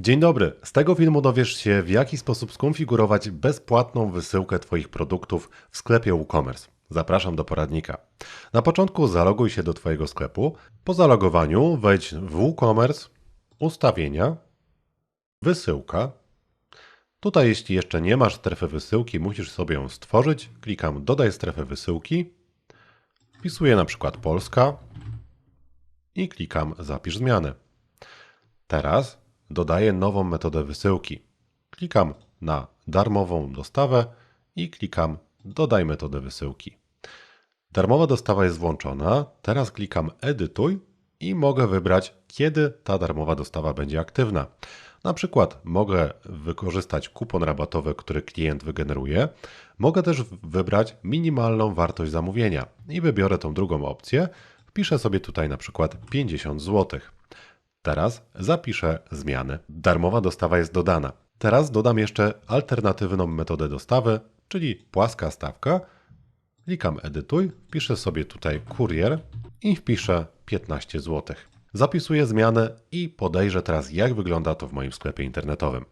Dzień dobry. Z tego filmu dowiesz się, w jaki sposób skonfigurować bezpłatną wysyłkę Twoich produktów w sklepie WooCommerce. Zapraszam do poradnika. Na początku zaloguj się do Twojego sklepu. Po zalogowaniu wejdź w WooCommerce, ustawienia, wysyłka. Tutaj, jeśli jeszcze nie masz strefy wysyłki, musisz sobie ją stworzyć. Klikam Dodaj strefę wysyłki. Wpisuję na przykład Polska i klikam Zapisz zmianę. Teraz dodaję nową metodę wysyłki. Klikam na darmową dostawę i klikam Dodaj metodę wysyłki. Darmowa dostawa jest włączona. Teraz klikam Edytuj i mogę wybrać, kiedy ta darmowa dostawa będzie aktywna. Na przykład mogę wykorzystać kupon rabatowy, który klient wygeneruje. Mogę też wybrać minimalną wartość zamówienia i wybiorę tą drugą opcję. Wpiszę sobie tutaj na przykład 50 zł. Teraz zapiszę zmiany. Darmowa dostawa jest dodana. Teraz dodam jeszcze alternatywną metodę dostawy, czyli płaska stawka. Klikam edytuj, wpiszę sobie tutaj kurier i wpiszę 15 zł. Zapisuję zmianę i podejrzę teraz jak wygląda to w moim sklepie internetowym.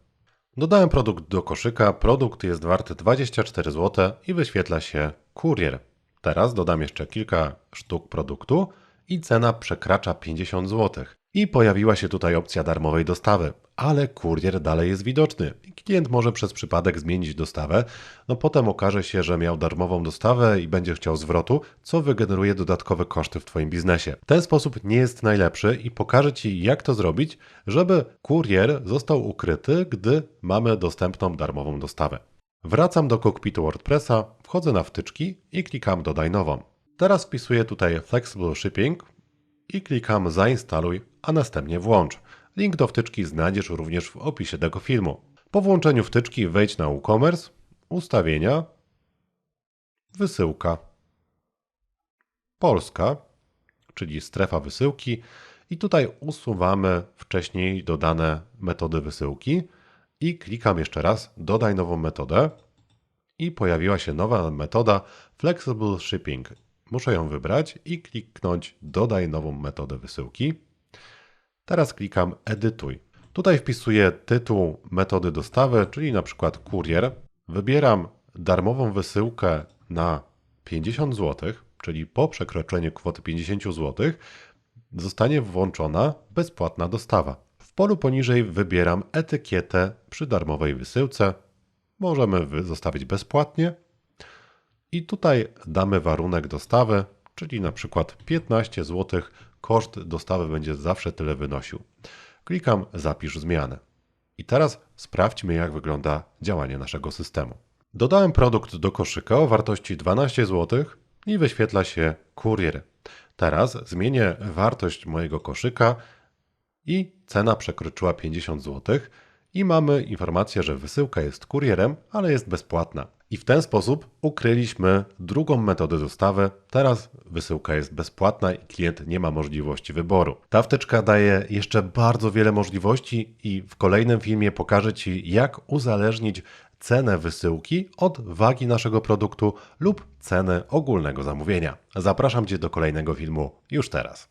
Dodałem produkt do koszyka, produkt jest wart 24 zł i wyświetla się kurier. Teraz dodam jeszcze kilka sztuk produktu i cena przekracza 50 zł. I pojawiła się tutaj opcja darmowej dostawy, ale kurier dalej jest widoczny. Klient może przez przypadek zmienić dostawę, no potem okaże się, że miał darmową dostawę i będzie chciał zwrotu, co wygeneruje dodatkowe koszty w Twoim biznesie. Ten sposób nie jest najlepszy i pokażę Ci, jak to zrobić, żeby kurier został ukryty, gdy mamy dostępną darmową dostawę. Wracam do kokpitu WordPressa, wchodzę na wtyczki i klikam Dodaj nową. Teraz wpisuję tutaj Flexible Shipping i klikam Zainstaluj, a następnie włącz. Link do wtyczki znajdziesz również w opisie tego filmu. Po włączeniu wtyczki wejdź na WooCommerce, ustawienia, wysyłka, Polska, czyli strefa wysyłki i tutaj usuwamy wcześniej dodane metody wysyłki i klikam jeszcze raz dodaj nową metodę i pojawiła się nowa metoda Flexible Shipping. Muszę ją wybrać i kliknąć dodaj nową metodę wysyłki. Teraz klikam edytuj. Tutaj wpisuję tytuł metody dostawy, czyli na przykład kurier. Wybieram darmową wysyłkę na 50 zł, czyli po przekroczeniu kwoty 50 zł zostanie włączona bezpłatna dostawa. W polu poniżej wybieram etykietę przy darmowej wysyłce. Możemy zostawić bezpłatnie. I tutaj damy warunek dostawy, czyli na przykład 15 zł. Koszt dostawy będzie zawsze tyle wynosił. Klikam Zapisz zmianę. I teraz sprawdźmy, jak wygląda działanie naszego systemu. Dodałem produkt do koszyka o wartości 12 zł i wyświetla się kurier. Teraz zmienię wartość mojego koszyka i cena przekroczyła 50 zł i mamy informację, że wysyłka jest kurierem, ale jest bezpłatna. I w ten sposób ukryliśmy drugą metodę dostawy. Teraz wysyłka jest bezpłatna i klient nie ma możliwości wyboru. Ta wtyczka daje jeszcze bardzo wiele możliwości i w kolejnym filmie pokażę Ci, jak uzależnić cenę wysyłki od wagi naszego produktu lub ceny ogólnego zamówienia. Zapraszam Cię do kolejnego filmu już teraz.